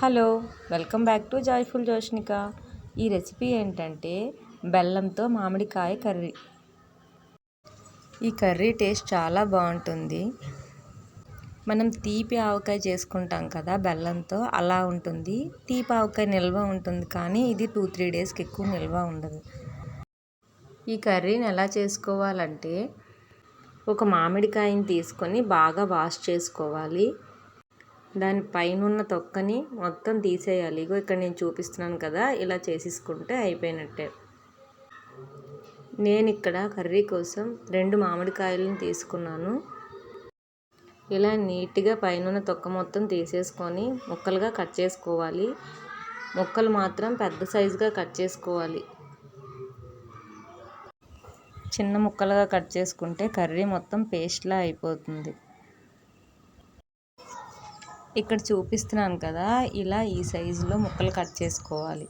Hello welcome back to joyful Joshnika. ఈ recipe ఏంటంటే బెల్లంతో మామిడికాయ కర్రీ. ఈ కర్రీ టేస్ట్ చాలా బాగుంటుంది. మనం తీపి ఆవకాయ చేసుకుంటాం కదా బెల్లంతో అలా ఉంటుంది. తీపి ఆవకాయ నిల్వ ఉంటుంది కానీ ఇది టూ త్రీ డేస్కి ఎక్కువ నిల్వ ఉండదు. ఈ కర్రీని ఎలా చేసుకోవాలంటే ఒక మామిడికాయని తీసుకొని బాగా వాష్ చేసుకోవాలి. దాని పైన ఉన్న తొక్కని మొత్తం తీసేయాలి. ఇగో ఇక్కడ నేను చూపిస్తున్నాను కదా ఇలా చేసేసుకుంటే అయిపోయినట్టే. నేను ఇక్కడ కర్రీ కోసం రెండు మామిడికాయలను తీసుకున్నాను. ఇలా నీట్గా పైన తొక్క మొత్తం తీసేసుకొని ముక్కలుగా కట్ చేసుకోవాలి. ముక్కలు మాత్రం పెద్ద సైజుగా కట్ చేసుకోవాలి. చిన్న ముక్కలుగా కట్ చేసుకుంటే కర్రీ మొత్తం పేస్ట్లా అయిపోతుంది. ఇక్కడ చూపిస్తున్నాను కదా ఇలా ఈ సైజులో ముక్కలు కట్ చేసుకోవాలి.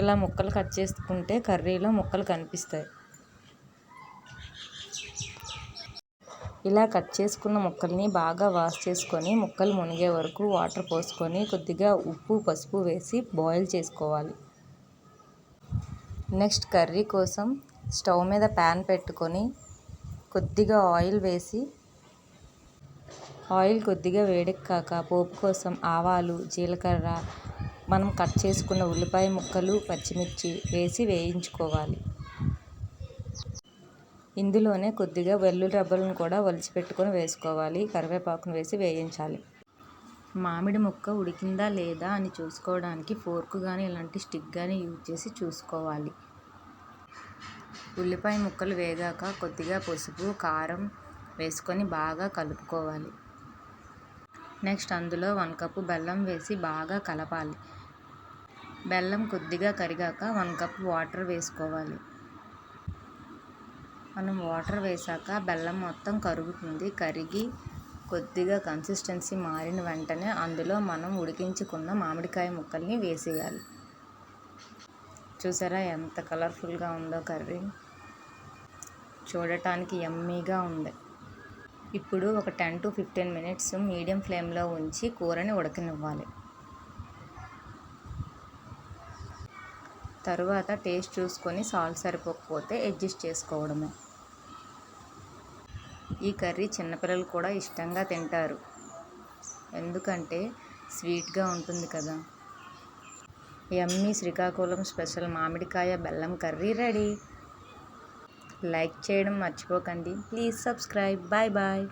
ఇలా ముక్కలు కట్ చేసుకుంటే కర్రీలో ముక్కలు కనిపిస్తాయి. ఇలా కట్ చేసుకున్న ముక్కల్ని బాగా వాష్ చేసుకొని ముక్కలు మునిగే వరకు వాటర్ పోసుకొని కొద్దిగా ఉప్పు పసుపు వేసి బాయిల్ చేసుకోవాలి. నెక్స్ట్ కర్రీ కోసం స్టవ్ మీద ప్యాన్ పెట్టుకొని కొద్దిగా ఆయిల్ వేసి ఆయిల్ కొద్దిగా వేడెక్కాక పోపు కోసం ఆవాలు జీలకర్ర మనం కట్ చేసుకున్న ఉల్లిపాయ ముక్కలు పచ్చిమిర్చి వేసి వేయించుకోవాలి. ఇందులోనే కొద్దిగా వెల్లుల్లి రబ్బలను కూడా ఒలిచిపెట్టుకొని వేసుకోవాలి. కరివేపాకును వేసి వేయించాలి. మామిడి ముక్క ఉడికిందా లేదా అని చూసుకోవడానికి ఫోర్క్ కానీ ఇలాంటి స్టిక్ కానీ యూజ్ చేసి చూసుకోవాలి. ఉల్లిపాయ ముక్కలు వేగాక కొద్దిగా పసుపు కారం వేసుకొని బాగా కలుపుకోవాలి. నెక్స్ట్ అందులో వన్ కప్పు బెల్లం వేసి బాగా కలపాలి. బెల్లం కొద్దిగా కరిగాక వన్ కప్ వాటర్ వేసుకోవాలి. మనం వాటర్ వేసాక బెల్లం మొత్తం కరుగుతుంది. కరిగి కొద్దిగా కన్సిస్టెన్సీ మారిన వెంటనే అందులో మనం ఉడికించుకున్న మామిడికాయ ముక్కల్ని వేసేయాలి. చూసారా ఎంత కలర్ఫుల్గా ఉందో కర్రీ. చూడటానికి ఎమ్మీగా ఉంది. ఇప్పుడు ఒక ten to fifteen minutes medium ఫ్లేమ్లో ఉంచి కూరని ఉడకనివ్వాలి. తరువాత టేస్ట్ చూసుకొని సాల్ట్ సరిపోకపోతే అడ్జస్ట్ చేసుకోవడమే. ఈ కర్రీ చిన్నపిల్లలు కూడా ఇష్టంగా తింటారు. ఎందుకంటే స్వీట్గా ఉంటుంది కదా. ఎమ్మీ శ్రీకాకుళం స్పెషల్ మామిడికాయ బెల్లం కర్రీ రెడీ. లైక్ చేయడం మర్చిపోకండి. Please subscribe. Bye bye.